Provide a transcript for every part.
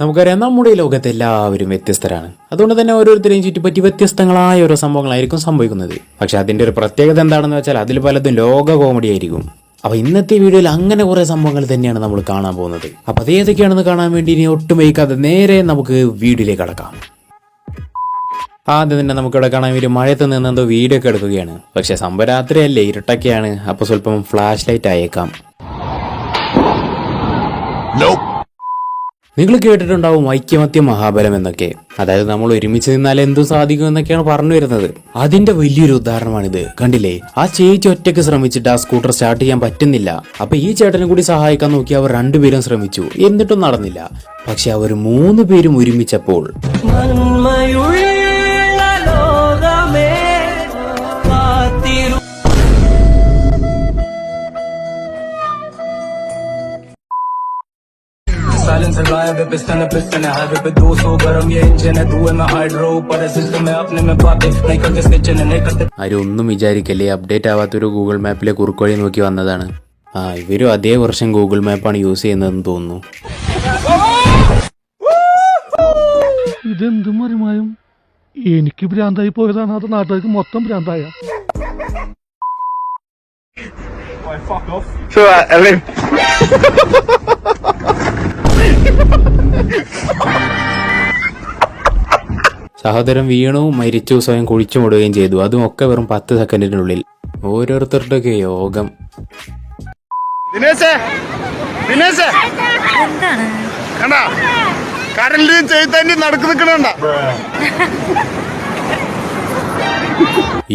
നമുക്കറിയാം നമ്മുടെ ലോകത്ത് എല്ലാവരും വ്യത്യസ്തരാണ്. അതുകൊണ്ട് തന്നെ ഓരോരുത്തരെയും ചുറ്റിപ്പറ്റി വ്യത്യസ്തങ്ങളായ ഓരോ സംഭവങ്ങളായിരിക്കും സംഭവിക്കുന്നത്. പക്ഷെ അതിന്റെ ഒരു പ്രത്യേകത എന്താണെന്ന് വെച്ചാൽ അതിൽ പലതും ലോക കോമഡി ആയിരിക്കും. അപ്പൊ ഇന്നത്തെ വീഡിയോയിൽ അങ്ങനെ കുറെ സംഭവങ്ങൾ തന്നെയാണ് നമ്മൾ കാണാൻ പോകുന്നത്. അപ്പൊ അത് ഏതൊക്കെയാണെന്ന് കാണാൻ വേണ്ടി ഇനി ഒട്ടും വൈകാതെ നേരെ നമുക്ക് വീഡിയോയിലേക്ക് കടക്കാം. ആദ്യം തന്നെ നമുക്കിവിടെ കാണാൻ വേണ്ടി മഴയത്ത് നിന്ന് എന്തോ വീഡിയോ ഒക്കെ എടുക്കുകയാണ്. പക്ഷെ സംഭവം രാത്രിയല്ലേ ഇരുട്ടൊക്കെയാണ്. അപ്പൊ സ്വല്പം ഫ്ലാഷ് ലൈറ്റ് അയക്കാം നിങ്ങൾ കേട്ടിട്ടുണ്ടാവും ഐക്യമത്യ മഹാബലം എന്നൊക്കെ. അതായത് നമ്മൾ ഒരുമിച്ച് നിന്നാൽ എന്തും സാധിക്കും എന്നൊക്കെയാണ് പറഞ്ഞു വരുന്നത്. അതിന്റെ വലിയൊരു ഉദാഹരണമാണിത്. കണ്ടില്ലേ? ആ ചേച്ചി ഒറ്റയ്ക്ക് ശ്രമിച്ചിട്ട് ആ സ്കൂട്ടർ സ്റ്റാർട്ട് ചെയ്യാൻ പറ്റുന്നില്ല. അപ്പൊ ഈ ചേട്ടനെ കൂടി സഹായിക്കാൻ നോക്കി അവർ രണ്ടുപേരും ശ്രമിച്ചു. എന്നിട്ടും നടന്നില്ല. പക്ഷെ അവർ മൂന്ന് പേരും ഒരുമിച്ചപ്പോൾ साइलेंसर गायब है पिस्टन है पिस्टन है हाईवे पे 200 गरम ये इंजन है धुएं में हाइड्रो ऊपर है सिस्टम है अपने में बातें नहीं करते स्केचन है नहीं करते ആരും ഒന്നും വിചാരിക്കല്ലേ അപ്ഡേറ്റ് ആവാത്തൊരു ഗൂഗിൾ മാപ്പിലെ കുറുക്കുവഴി നോക്കി വന്നതാണ് ആ ഇവരും അതേ വർഷം ഗൂഗിൾ മാപ്പാണ് യൂസ് ചെയ്യുന്നതെന്ന് തോന്നുന്നു ഇതെന്ത് മറിമായും എനിക്ക് ഭ്രാന്തായി പോയതാണ് അത് നാട്ടുകാർക്ക് മൊത്തം ഭ്രാന്തായ So, uh, I mean, സഹോദരൻ വീണു മരിച്ചു സ്വയം കുഴിച്ചു മുടുകയും ചെയ്തു. അതും ഒക്കെ വെറും പത്ത് സെക്കൻഡിനുള്ളിൽ. ഓരോരുത്തരുടെയൊക്കെ യോഗം. നടക്ക്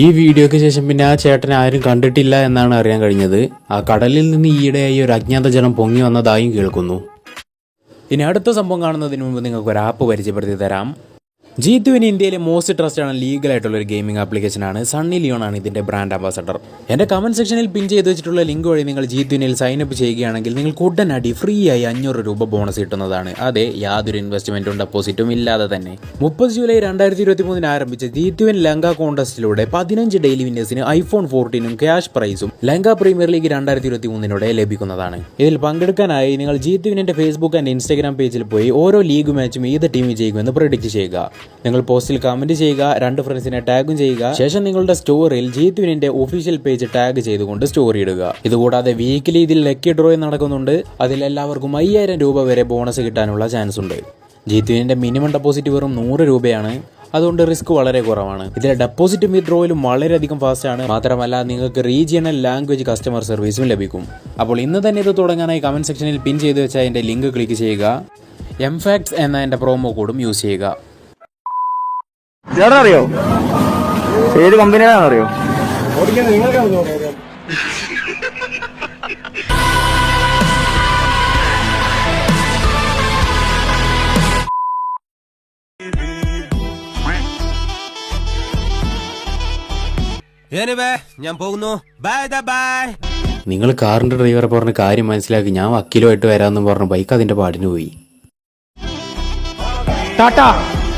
ഈ വീഡിയോയ്ക്ക് ശേഷം പിന്നെ ആ ചേട്ടനെ ആരും കണ്ടിട്ടില്ല എന്നാണ് അറിയാൻ കഴിഞ്ഞത്. ആ കടലിൽ നിന്ന് ഈയിടെയായി ഒരു അജ്ഞാത ജനം പൊങ്ങി വന്നതായും കേൾക്കുന്നു. ഇനി അടുത്ത സംഭവം കാണുന്നതിന് മുമ്പ് നിങ്ങൾക്ക് ഒരു ആപ്പ് പരിചയപ്പെടുത്തി തരാം. ജി ടുവിന് ഇന്ത്യയിലെ മോസ്റ്റ് ട്രസ്റ്റ് ആണ് ലീഗൽ ആയിട്ടുള്ള ഒരു ഗെയിമിംഗ് ആപ്ലിക്കേഷൻ ആണ്. സണ്ണി ലിയോൺ ആണ് ഇതിന്റെ ബ്രാൻഡ് അംബാസഡർ എന്റെ കമന്റ് സെക്ഷനിൽ പിൻ ചെയ്ത് വെച്ചിട്ടുള്ള ലിങ്ക് വഴി നിങ്ങൾ ജി ടുവിനിൽ സൈൻ അപ്പ് ചെയ്യുകയാണെങ്കിൽ നിങ്ങൾക്ക് ഉടനടി ഫ്രീ ആയി അഞ്ഞൂറ് രൂപ ബോണസ് കിട്ടുന്നതാണ്. അതെ യാതൊരു ഇൻവെസ്റ്റ്മെന്റും ഡെപ്പോസിറ്റും ഇല്ലാതെ തന്നെ. മുപ്പത് ജൂലൈ രണ്ടായിരത്തി ഇരുപത്തി മൂന്നിന് ആരംഭിച്ച ജി ലങ്ക കോൺടെസ്റ്റിലൂടെ പതിനഞ്ച് ഡെയിലി വിന്നേഴ്സിന് ഐഫോൺ ഫോർട്ടീനും ക്യാഷ് പ്രൈസും ലങ്ക പ്രീമിയർ ലീഗ് രണ്ടായിരത്തി ഇരുപത്തി മൂന്നിനോടെ ലഭിക്കുന്നതാണ്. ഇതിൽ പങ്കെടുക്കാനായി നിങ്ങൾ ജി ടുവിന്റെ ഫേസ്ബുക്ക് ആൻഡ് ഇൻസ്റ്റാഗ്രാം പേജിൽ പോയി ഓരോ ലീഗ് മാച്ചും ഏത് ടീം വിജയിക്കുമെന്ന് പ്രഡിക്റ്റ് ചെയ്യുക. നിങ്ങൾ പോസ്റ്റിൽ കമന്റ് ചെയ്യുക രണ്ട് ഫ്രണ്ട്സിനെ ടാഗും ചെയ്യുക. ശേഷം നിങ്ങളുടെ സ്റ്റോറിയിൽ ജീത്വിനിന്റെ ഒഫീഷ്യൽ പേജ് ടാഗ് ചെയ്തുകൊണ്ട് സ്റ്റോറി ഇടുക. ഇതുകൂടാതെ വീക്കിലി ഇതിൽ ലക്കി ഡ്രോ നടക്കുന്നുണ്ട്. അതിൽ എല്ലാവർക്കും അയ്യായിരം രൂപ വരെ ബോണസ് കിട്ടാനുള്ള ചാൻസ് ഉണ്ട്. ജീത്വിനിന്റെ മിനിമം ഡെപ്പോസിറ്റ് വെറും നൂറ് രൂപയാണ്. അതുകൊണ്ട് റിസ്ക് വളരെ കുറവാണ്. ഇതിലെ ഡെപ്പോസിറ്റും വിഡ്രോയിലും വളരെയധികം ഫാസ്റ്റ് ആണ്. മാത്രമല്ല നിങ്ങൾക്ക് റീജിയണൽ ലാംഗ്വേജ് കസ്റ്റമർ സർവീസും ലഭിക്കും. അപ്പോൾ ഇന്ന് തന്നെ ഇത് തുടങ്ങാനായി കമന്റ് സെക്ഷനിൽ പിൻ ചെയ്ത് വെച്ച അതിന്റെ ലിങ്ക് ക്ലിക്ക് ചെയ്യുക. എംഫാക്ട്സ് എന്ന എന്റെ പ്രോമോ കോഡും യൂസ് ചെയ്യുക. ചേട്ടൻ അറിയോ ഏത് കമ്പനിയാണെന്ന് അറിയോ എനിവേ ഞാൻ പോകുന്നു. ബൈ ബൈ നിങ്ങൾ കാറിന്റെ ഡ്രൈവറെ പറഞ്ഞ കാര്യം മനസ്സിലാക്കി ഞാൻ വക്കീലുമായിട്ട് വരാമെന്ന് പറഞ്ഞു ബൈക്ക് അതിന്റെ പാടിന് പോയി. ടാറ്റ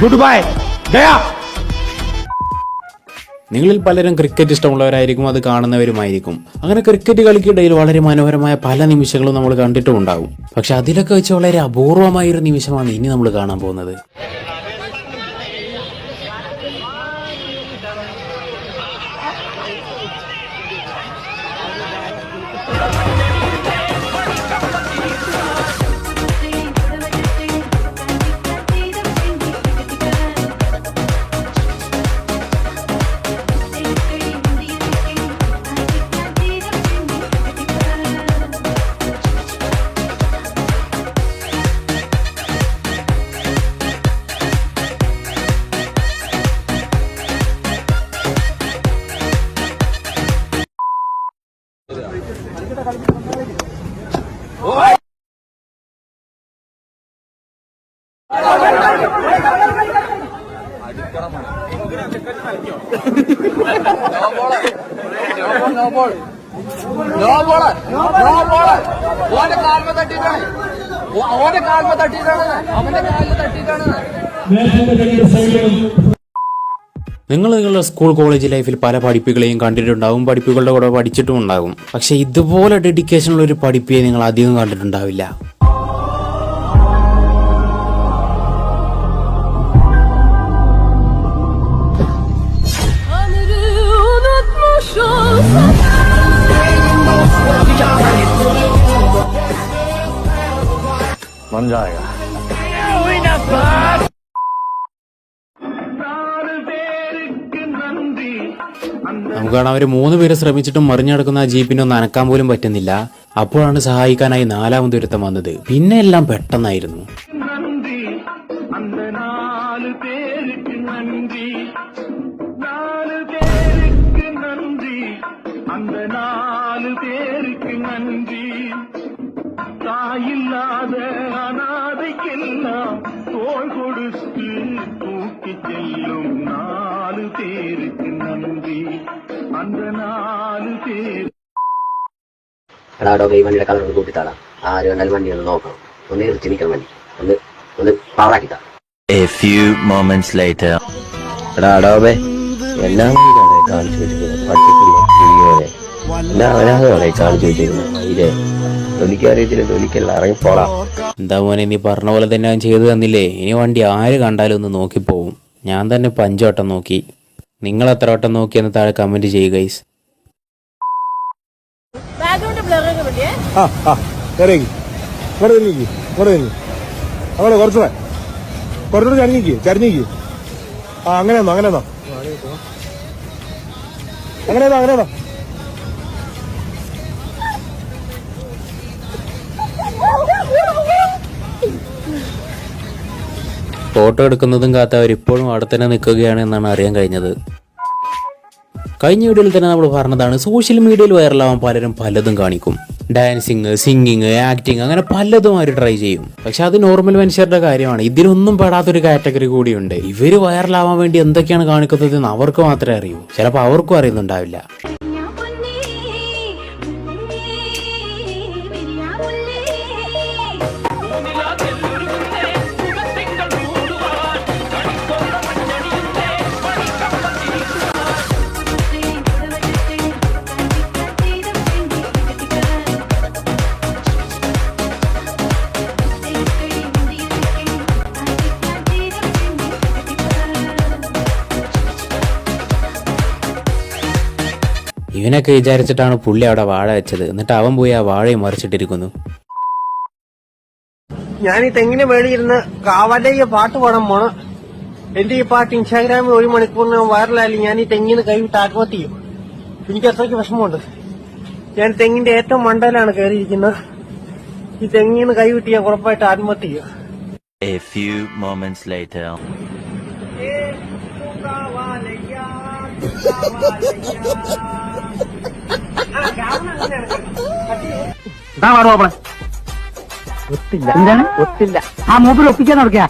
ഗുഡ് ബൈ ഗയാ നിങ്ങളിൽ പലരും ക്രിക്കറ്റ് ഇഷ്ടമുള്ളവരായിരിക്കും അത് കാണുന്നവരുമായിരിക്കും. അങ്ങനെ ക്രിക്കറ്റ് കളിക്കിടയിൽ വളരെ മനോഹരമായ പല നിമിഷങ്ങളും നമ്മൾ കണ്ടിട്ടുമുണ്ടാകും. പക്ഷെ അതിലൊക്കെ വെച്ച് വളരെ അപൂർവമായ ഒരു നിമിഷമാണ് ഇനി നമ്മൾ കാണാൻ പോകുന്നത്. ഓന്റെ കാൽമ തട്ടിയിട്ടാണ് ഓന്റെ കാൽമ തട്ടിയിട്ടാണ് അവന്റെ കാലിൽ തട്ടിയിട്ടാണ് നിങ്ങൾ നിങ്ങളുടെ സ്കൂൾ കോളേജ് ലൈഫിൽ പല പഠിപ്പുകളെയും കണ്ടിട്ടുണ്ടാവും. പഠിപ്പുകളുടെ കൂടെ പഠിച്ചിട്ടും ഉണ്ടാകും. പക്ഷെ ഇതുപോലെ ഡെഡിക്കേഷൻ ഉള്ള ഒരു പഠിപ്പിയെ നിങ്ങൾ അധികം കണ്ടിട്ടുണ്ടാവില്ല. മഞ്ചായ. നമുക്ക് കാണാം അവർ മൂന്ന് പേര് ശ്രമിച്ചിട്ടും മറിഞ്ഞടക്കുന്ന ആ ജീപ്പിനെ ഒന്ന് അനക്കാൻ പോലും പറ്റുന്നില്ല അപ്പോഴാണ് സഹായിക്കാനായി നാലാമത് ഒരുത്തം വന്നത് പിന്നെ എല്ലാം പെട്ടെന്നായിരുന്നു அந்த நாலு பேருக்கு நன்றி நாலு பேருக்கு நன்றி அந்த நாலு பேருக்கு நன்றி தாயில்லாத அனாதைக்கெல்லாம் தோள் கொடுத்து தூக்கி செல்லும் நாலு பேருக்கு நன்றி அந்த நாலு பேர் എടാ ഡോക്ടർ ഈ വണ്ടിയുടെ കളർ ഒന്ന് കൂട്ടിത്താടാ ആര് കണ്ടാലും വണ്ടി ഒന്ന് നോക്കണം ഒന്ന് നിർത്തി നിൽക്കാൻ വണ്ടി ഒന്ന് ഒന്ന് പവറാക്കിത്താ A few moments later. എടാ ഡോബേ എല്ലാം വണ്ടിയിലാണ് കാണിച്ചു വെച്ചിരിക്കുന്നത് പട്ടിക്കില്ല പുലിയോനെ എല്ലാം അവനാണ് കാണിച്ചു വെച്ചിരിക്കുന്നത് ഇതേ തൊലിക്കറിയത്തില്ല തൊലിക്കല്ല ഇറങ്ങിപ്പോളാ. എന്താ മോനെ നീ പറഞ്ഞ പോലെ തന്നെ അവൻ ചെയ്തു തന്നില്ലേ? ഇനി വണ്ടി ആര് കണ്ടാലും ഒന്ന് നോക്കിപ്പോവും ഞാൻ തന്നെ ഇപ്പം അഞ്ച് വട്ടം നോക്കി. നിങ്ങൾ എത്ര വട്ടം നോക്കിയെന്ന് താഴെ കമന്റ് ചെയ്യുക ഗൈസ് ആ ആ ഇറങ്ങി. ഇവിടെ തിരിഞ്ഞിക്ക് ഇവിടെ തിരിഞ്ഞു അങ്ങനെ കുറച്ചുകൂടെ കുറച്ചുകൂടെ ചരിഞ്ഞിക്ക് ചരിഞ്ഞിക്ക് ആ അങ്ങനെ ഒന്നോ അങ്ങനെ ഒന്നോ അങ്ങനെ ഒന്നോ അങ്ങനെ ഒന്നോ ഫോട്ടോ എടുക്കുന്നതും കാത്ത അവർ ഇപ്പോഴും അവിടെ തന്നെ നിൽക്കുകയാണ് എന്നാണ് അറിയാൻ കഴിഞ്ഞത്. കഴിഞ്ഞ വീഡിയോയിൽ തന്നെ നമ്മൾ പറഞ്ഞതാണ് സോഷ്യൽ മീഡിയയിൽ വൈറലാവാൻ പലരും പലതും കാണിക്കും. ഡാൻസിങ് സിംഗിങ് ആക്ടിങ് അങ്ങനെ പലതും അവർ ട്രൈ ചെയ്യും. പക്ഷെ അത് നോർമൽ മനുഷ്യരുടെ കാര്യമാണ്. ഇതിലൊന്നും പെടാത്തൊരു കാറ്റഗറി കൂടിയുണ്ട്. ഇവർ വൈറലാവാൻ വേണ്ടി എന്തൊക്കെയാണ് കാണിക്കുന്നത് എന്ന് അവർക്ക് മാത്രമേ അറിയൂ. ചിലപ്പോൾ അവർക്കും അറിയുന്നുണ്ടാവില്ല. ഇവനൊക്കെ വിചാരിച്ചിട്ടാണ് പുള്ളി അവിടെ വാഴ വെച്ചത്. എന്നിട്ട് അവൻ പോയി ആ വാഴയും മറിച്ചിട്ടിരിക്കുന്നു. ഞാൻ ഈ തെങ്ങിന് മേളിയിരുന്ന് കാവലയ്യ പാട്ട് പാടാൻ പോണം. എന്റെ ഈ പാട്ട് ഇൻസ്റ്റാഗ്രാമിൽ ഒരു മണിക്കൂറിന് വൈറലായാലും ഞാൻ ഈ തെങ്ങിന് കൈവിട്ട് ആത്മഹത്യ ചെയ്യും. എനിക്ക് അത്രയ്ക്ക് വിഷമമുണ്ട്. ഞാൻ തെങ്ങിന്റെ ഏറ്റവും മണ്ടയിലാണ് കയറിയിരിക്കുന്നത്. ഈ തെങ്ങിന്ന് കൈവിട്ട് ഞാൻ ഉറപ്പായിട്ട് ആത്മഹത്യ ചെയ്യും. A few moments later. ഒത്തില്ല. എന്താണ്? ഒത്തില്ല. ആ മൂപ്പിൽ ഒപ്പിക്കാൻ നടക്കുക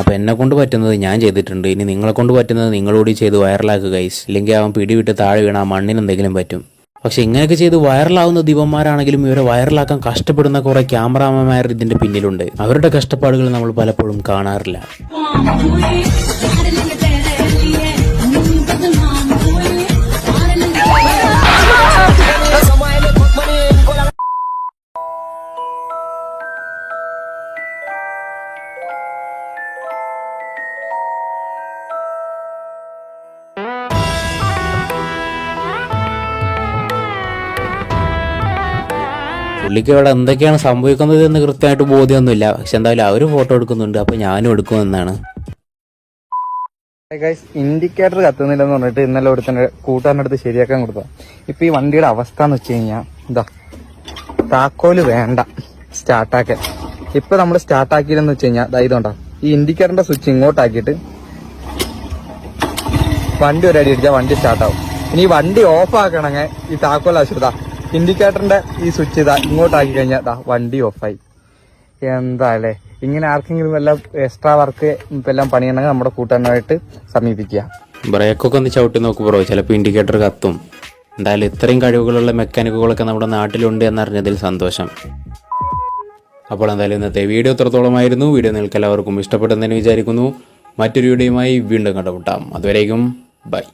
അപ്പൊ എന്നെ കൊണ്ട് പറ്റുന്നത് ഞാൻ ചെയ്തിട്ടുണ്ട്. ഇനി നിങ്ങളെ കൊണ്ട് പറ്റുന്നത് നിങ്ങളോട് ചെയ്ത് വൈറലാക്കുക ഗൈസ് ഇല്ലെങ്കിൽ അവൻ പിടിവിട്ട് താഴെ വീണ ആ മണ്ണിന് എന്തെങ്കിലും പറ്റും. പക്ഷെ ഇങ്ങനെയൊക്കെ ചെയ്ത് വൈറലാവുന്ന ദീപന്മാരാണെങ്കിലും ഇവരെ വൈറലാക്കാൻ കഷ്ടപ്പെടുന്ന കുറെ ക്യാമറാമാൻമാർ ഇതിന്റെ പിന്നിലുണ്ട്. അവരുടെ കഷ്ടപ്പാടുകൾ നമ്മൾ പലപ്പോഴും കാണാറില്ല. പുള്ളിക്ക് ഇവിടെ എന്തൊക്കെയാണ് സംഭവിക്കുന്നത് എന്ന് കൃത്യമായിട്ട് ബോധ്യമൊന്നുമില്ല. പക്ഷെ എന്തായാലും അവർ ഫോട്ടോ എടുക്കുന്നുണ്ട്. അപ്പൊ ഞാനും എടുക്കുമെന്നാണ് ഇൻഡിക്കേറ്റർ കത്തുന്നില്ലെന്ന് പറഞ്ഞിട്ട് ഇന്നലെ ഒരുത്തന്റെ കൂട്ടുകാരന്റെ അടുത്ത് ശരിയാക്കാൻ കൊടുത്താ ഇപ്പൊ ഈ വണ്ടിയുടെ അവസ്ഥ എന്ന് വെച്ച് കഴിഞ്ഞാ എന്താ താക്കോൽ വേണ്ട സ്റ്റാർട്ടാക്കാൻ ഇപ്പൊ നമ്മൾ സ്റ്റാർട്ടാക്കിയില്ലെന്ന് വെച്ച് കഴിഞ്ഞാൽ ദാ ഇതുണ്ടോ ഈ ഇൻഡിക്കേറ്ററിന്റെ സ്വിച്ച് ഇങ്ങോട്ടാക്കിയിട്ട് വണ്ടി ഒരടി അടിച്ചാൽ വണ്ടി സ്റ്റാർട്ടാവും ഇനി വണ്ടി ഓഫ് ആക്കണമെങ്കിൽ ഈ താക്കോൽ ആവശ്യമില്ല ഇൻഡിക്കേറ്ററിന്റെ ഈ സ്വിച്ച് ഇതാ ഇങ്ങോട്ടാക്കി കഴിഞ്ഞാൽ ഇതാ വണ്ടി ഓഫായി. എന്താ അല്ലേ ഇങ്ങനെ ആർക്കെങ്കിലും വല്ല എക്സ്ട്രാ വർക്ക് എല്ലാം പണിയണമെങ്കിൽ നമ്മുടെ കൂട്ടുകാരനായിട്ട് സമീപിക്കുക. ബ്രേക്കൊക്കെ ഒന്ന് ചവിട്ടി നോക്ക് ബ്രോ ചിലപ്പോൾ ഇൻഡിക്കേറ്റർ കത്തും. എന്തായാലും ഇത്രയും കഴിവുകളുള്ള മെക്കാനിക്കുകളൊക്കെ നമ്മുടെ നാട്ടിലുണ്ട് എന്നറിഞ്ഞതിൽ സന്തോഷം. അപ്പോൾ എന്തായാലും ഇന്നത്തെ വീഡിയോ എത്രത്തോളമായിരുന്നു വീഡിയോ നിങ്ങൾക്ക് എല്ലാവർക്കും ഇഷ്ടപ്പെട്ടെന്ന് വിചാരിക്കുന്നു. മറ്റൊരു വീഡിയോയുമായി വീണ്ടും കണ്ടുമുട്ടാം. അതുവരേക്കും ബൈ